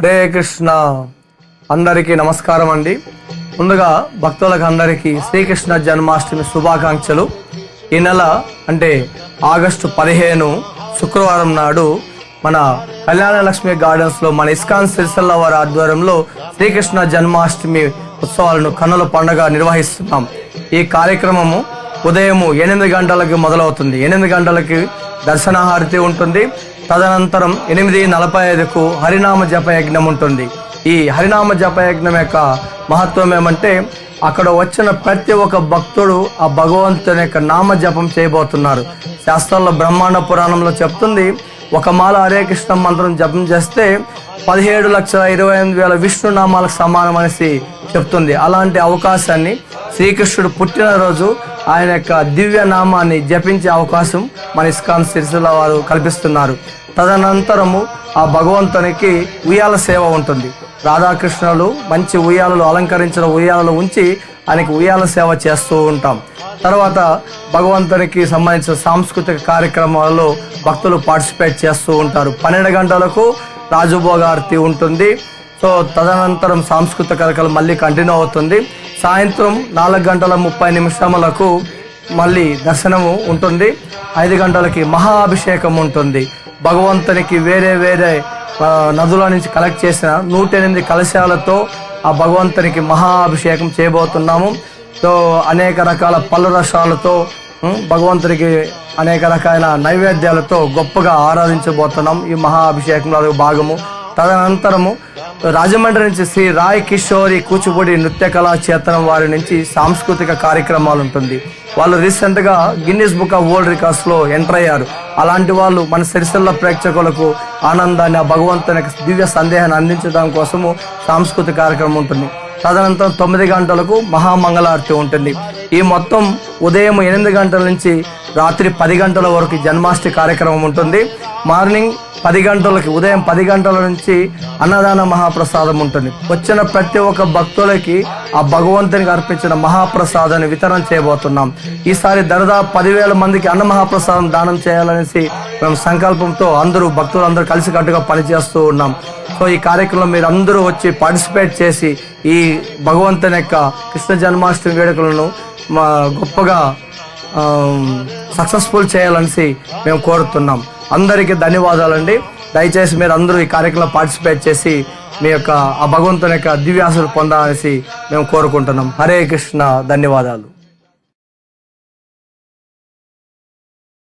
హరే కృష్ణ. అందరికీ నమస్కారం అండి. ముందుగా భక్తులకు అందరికీ శ్రీకృష్ణ జన్మాష్టమి శుభాకాంక్షలు. ఈ నెల అంటే ఆగస్టు పదిహేను శుక్రవారం నాడు మన కళ్యాణ లక్ష్మి గార్డెన్స్లో మన ఇస్కాన్ సిరిసల్ల వారి ఆధ్వర్యంలో శ్రీకృష్ణ జన్మాష్టమి ఉత్సవాలను కన్నుల పండుగ నిర్వహిస్తున్నాం. ఈ కార్యక్రమము ఉదయము ఎనిమిది గంటలకు మొదలవుతుంది. ఎనిమిది గంటలకి దర్శనహారతి ఉంటుంది. తదనంతరం ఎనిమిది నలభై ఐదుకు హరినామ జప యజ్ఞం ఉంటుంది. ఈ హరినామ జప యజ్ఞం యొక్క మహత్వం ఏమంటే అక్కడ వచ్చిన ప్రతి ఒక్క భక్తుడు ఆ భగవంతుని యొక్క నామ జపం చేయబోతున్నారు. శాస్త్రంలో బ్రహ్మాండ పురాణంలో చెప్తుంది ఒక మాల హరే కృష్ణ మంత్రం జపం చేస్తే పదిహేడు లక్షల ఇరవై ఎనిమిది వేల విష్ణు నామాలకు సమానం అనేసి చెప్తుంది. అలాంటి అవకాశాన్ని శ్రీకృష్ణుడు పుట్టినరోజు ఆయన యొక్క దివ్య నామాన్ని జపించే అవకాశం మన ఇస్కాన్ సిరిసిల వారు కల్పిస్తున్నారు. తదనంతరము ఆ భగవంతునికి ఉయ్యాల సేవ ఉంటుంది. రాధాకృష్ణులు మంచి ఉయ్యాలలో అలంకరించిన ఉయ్యాలలో ఉంచి ఆయనకి ఉయ్యాల సేవ చేస్తూ ఉంటాం. తర్వాత భగవంతునికి సంబంధించిన సాంస్కృతిక కార్యక్రమాల్లో భక్తులు పార్టిసిపేట్ చేస్తూ ఉంటారు. పన్నెండు గంటలకు రాజుభోగారతి ఉంటుంది. సో తదనంతరం సాంస్కృతిక కార్యక్రమం మళ్ళీ కంటిన్యూ అవుతుంది. సాయంత్రం నాలుగు గంటల ముప్పై నిమిషములకు మళ్ళీ దర్శనము ఉంటుంది. ఐదు గంటలకి మహాభిషేకం ఉంటుంది. భగవంతునికి వేరే వేరే నదుల నుంచి కలెక్ట్ చేసిన నూట ఎనిమిది కలశాలతో ఆ భగవంతునికి మహాభిషేకం చేయబోతున్నాము. సో అనేక రకాల పళ్ళు రసాలతో భగవంతుడికి భగవంతునికి అనేక రకాల నైవేద్యాలతో గొప్పగా ఆరాధించబోతున్నాం ఈ మహాభిషేకంలో అదొక భాగము. తదనంతరము రాజమండ్రి నుంచి శ్రీ రాయ్ కిషోరి కూచిపూడి నృత్య కళా వారి నుంచి సాంస్కృతిక కార్యక్రమాలు ఉంటుంది. వాళ్ళు రీసెంట్గా గిన్నీస్ బుక్ ఆఫ్ వరల్డ్ రికార్డ్స్లో ఎంటర్ అయ్యారు. అలాంటి వాళ్ళు మన సిరిసిల్ల ప్రేక్షకులకు ఆనందాన్ని ఆ భగవంతునికి దివ్య సందేహాన్ని అందించడం కోసము సాంస్కృతిక కార్యక్రమం ఉంటుంది. తదనంతరం తొమ్మిది గంటలకు మహామంగళారతి ఉంటుంది. ఈ మొత్తం ఉదయం ఎనిమిది గంటల నుంచి రాత్రి పది గంటల వరకు జన్మాష్టమి కార్యక్రమం ఉంటుంది. మార్నింగ్ పది గంటలకి ఉదయం పది గంటల నుంచి అన్నదాన మహాప్రసాదం ఉంటుంది. వచ్చిన ప్రతి ఒక్క భక్తులకి ఆ భగవంతునికి అర్పించిన మహాప్రసాదాన్ని వితరణ చేయబోతున్నాం. ఈసారి దరిదాపు పదివేల మందికి అన్న మహాప్రసాదం దానం చేయాలనేసి మేము సంకల్పంతో అందరూ భక్తులు అందరూ కలిసికట్టుగా పనిచేస్తూ ఉన్నాం. సో ఈ కార్యక్రమంలో మీరు అందరూ వచ్చి పార్టిసిపేట్ చేసి ఈ భగవంతుని యొక్క కృష్ణ జన్మాష్టమి వేడుకలను మా గొప్పగా సక్సెస్ఫుల్ చేయాలనేసి మేము కోరుతున్నాం. అందరికీ ధన్యవాదాలండి. దయచేసి మీరు అందరూ ఈ కార్యక్రమంలో పార్టిసిపేట్ చేసి మీ యొక్క ఆ భగవంతుని యొక్క దివ్యాసులు పొందాలనేసి మేము కోరుకుంటున్నాం. హరే కృష్ణ. ధన్యవాదాలు.